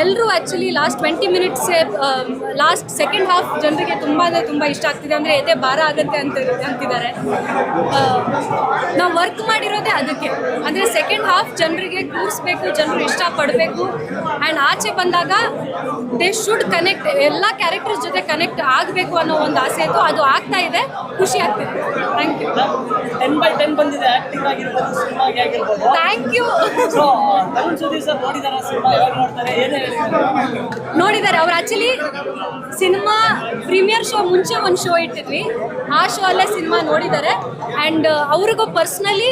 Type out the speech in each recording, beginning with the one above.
ಎಲ್ಲರೂ actually last twenty minutes last second half ಜನರಿಗೆ ತುಂಬ ಅಂದರೆ ತುಂಬ ಇಷ್ಟ ಆಗ್ತಿದೆ. ಅಂದರೆ ಎದೆ ಭಾರ ಆಗುತ್ತೆ ಅಂತ ಅಂತಿದ್ದಾರೆ. ನಾವು ವರ್ಕ್ ಮಾಡಿರೋದೇ ಅದಕ್ಕೆ. ಅಂದರೆ ಸೆಕೆಂಡ್ ಹಾಫ್ ಜನರಿಗೆ ಕೂರಿಸ್ಬೇಕು ಜನರು ಇಷ್ಟಪಡಬೇಕು. ಆ್ಯಂಡ್ ಆಚೆ ಬಂದಾಗ ದೇ ಶುಡ್ ಕನೆಕ್ಟ್ ಎಲ್ಲ ಕ್ಯಾರೆಕ್ಟರ್ಸ್ ಜೊತೆ ಕನೆಕ್ಟ್ ಆಗಬೇಕು ಅನ್ನೋ ಒಂದು ಆಸೆ ಇತ್ತು. ಅದು ಆಗ್ತಾ ಇದೆ. ಖುಷಿ ಆಗ್ತಿದೆ. Thank you ten by ten ಬಂದಿದೆ ಆಗಿರ್ಬೋದು ಥ್ಯಾಂಕ್ ಯು ನೋಡಿದಾರ ಸಿನಿಮಾ ಯಾವಾಗ ನೋಡ್ತಾರೆ ನೋಡಿದ್ದಾರೆ. ಅವ್ರು ಆ್ಯಕ್ಚುಲಿ ಸಿನಿಮಾ ಪ್ರೀಮಿಯರ್ ಶೋ ಮುಂಚೆ ಒಂದು ಶೋ ಇಟ್ಟಿದ್ವಿ. ಆ ಶೋ ಅಲ್ಲೇ ಸಿನಿಮಾ ನೋಡಿದ್ದಾರೆ. ಆ್ಯಂಡ್ ಅವ್ರಿಗೂ ಪರ್ಸ್ನಲಿ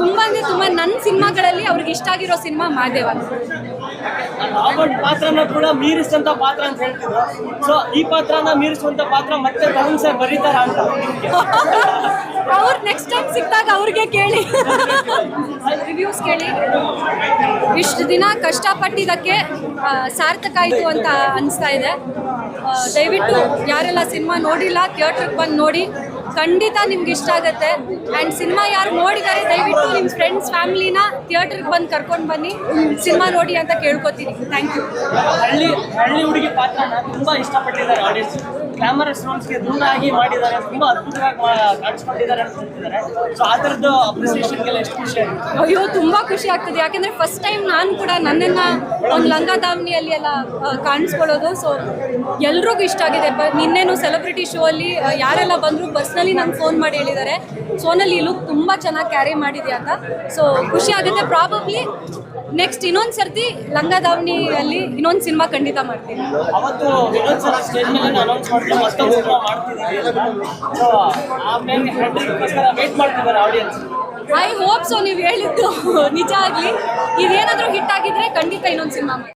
ತುಂಬ ಅಂದರೆ ತುಂಬ ನನ್ನ ಸಿನಿಮಾಗಳಲ್ಲಿ ಅವ್ರಿಗೆ ಇಷ್ಟ ಆಗಿರೋ ಸಿನಿಮಾ ಮಾದೇವ. ಪಾತ್ರನ ಕೂಡ ಪಾತ್ರ ಅಂತ ಹೇಳ್ತಿದ್ರು. ಸೊ ಈ ಪಾತ್ರನ ಮೀರಿಸುವಂತ ಪಾತ್ರ ಮತ್ತೆ ತರುಣ್ ಸರ್ ಬರೀತಾರ ಅಂತ? ಸಿಕ್ಕಿದಾಗ ಅವ್ರಿಗೆ ಕೇಳಿ. ರಿವ್ಯೂಸ್ ಕೇಳಿ. ಇಷ್ಟು ದಿನ ಕಷ್ಟಪಟ್ಟಿದ್ದಕ್ಕೆ ಸಾರ್ಥಕ ಆಯಿತು ಅಂತ ಅನಿಸ್ತಾ ಇದೆ. ದಯವಿಟ್ಟು ಯಾರೆಲ್ಲ ಸಿನಿಮಾ ನೋಡಿಲ್ಲ, ಥಿಯೇಟ್ರಿಗೆ ಬಂದು ನೋಡಿ. ಖಂಡಿತ ನಿಮ್ಗೆ ಇಷ್ಟ ಆಗುತ್ತೆ. ಆ್ಯಂಡ್ ಸಿನಿಮಾ ಯಾರು ನೋಡಿದ್ದಾರೆ ದಯವಿಟ್ಟು ನಿಮ್ಮ ಫ್ರೆಂಡ್ಸ್ ಫ್ಯಾಮಿಲಿನ ಥಿಯೇಟ್ರಿಗೆ ಬಂದು ಕರ್ಕೊಂಡು ಬನ್ನಿ. ಸಿನಿಮಾ ನೋಡಿ ಅಂತ ಕೇಳ್ಕೊತೀನಿ ಥ್ಯಾಂಕ್ ಯು ಹಳ್ಳಿ ಹಳ್ಳಿ ಹುಡುಗಿ ಪಾತ್ರನ ತುಂಬಾ ಇಷ್ಟಪಟ್ಟಿದ್ದಾರೆ ಆಡಿಯನ್ಸ್ ಗ್ಲಾಮರಸ್ ರೋಲ್ಸ್ಗೆ ದೂರ ಆಗಿ ಮಾಡಿದ್ದಾರೆ. ತುಂಬಾ ಅದ್ಭುತವಾಗಿ ಕಾಣಿಸ್ಕೊಂಡಿದ್ದಾರೆ ಅಂತ ಹೇಳ್ತಿದ್ದಾರೆ. ಸೊ ಆ ಥರದ್ದು ಅಪ್ರಿಸಿಯೇಷನ್ಗೆಲ್ಲ ಎಷ್ಟು ಖುಷಿ ಆಗುತ್ತೆ? ಅಯ್ಯೋ ತುಂಬ ಖುಷಿ ಆಗ್ತದೆ. ಯಾಕೆಂದರೆ ಫಸ್ಟ್ ಟೈಮ್ ನಾನು ಕೂಡ ನನ್ನನ್ನು ಒಂದು ಲಂಗ ದಾಮಿನಿಯಲ್ಲಿ ಎಲ್ಲ ಕಾಣಿಸ್ಕೊಳ್ಳೋದು. ಸೊ ಎಲ್ರಿಗೂ ಇಷ್ಟ ಆಗಿದೆ. ಬ ನಿನ್ನೇನು ಸೆಲೆಬ್ರಿಟಿ ಶೋ ಅಲ್ಲಿ ಯಾರೆಲ್ಲ ಬಂದರು ಪರ್ಸ್ನಲಿ ನಂಗೆ ಫೋನ್ ಮಾಡಿ ಹೇಳಿದ್ದಾರೆ. ಸೋನಲ್ಲಿ ಈ ಲುಕ್ ತುಂಬ ಚೆನ್ನಾಗಿ ಕ್ಯಾರಿ ಮಾಡಿದೆ ಅಂತ. ಸೊ ಖುಷಿ ಆಗುತ್ತೆ. ಪ್ರಾಬಬ್ಲಿ ನೆಕ್ಸ್ಟ್ ಇನ್ನೊಂದು ಸರ್ತಿ ಲಂಗ ದಾವಣಿಯಲ್ಲಿ ಇನ್ನೊಂದು ಸಿನಿಮಾ ಖಂಡಿತ ಮಾಡ್ತೀನಿ. ಐ ಹೋಪ್ ಸೊ ನೀವು ಹೇಳಿದ್ದು ನಿಜ ಆಗಲಿ. ಇದೇನಾದರೂ ಹಿಟ್ ಆಗಿದ್ರೆ ಖಂಡಿತ ಇನ್ನೊಂದು ಸಿನಿಮಾ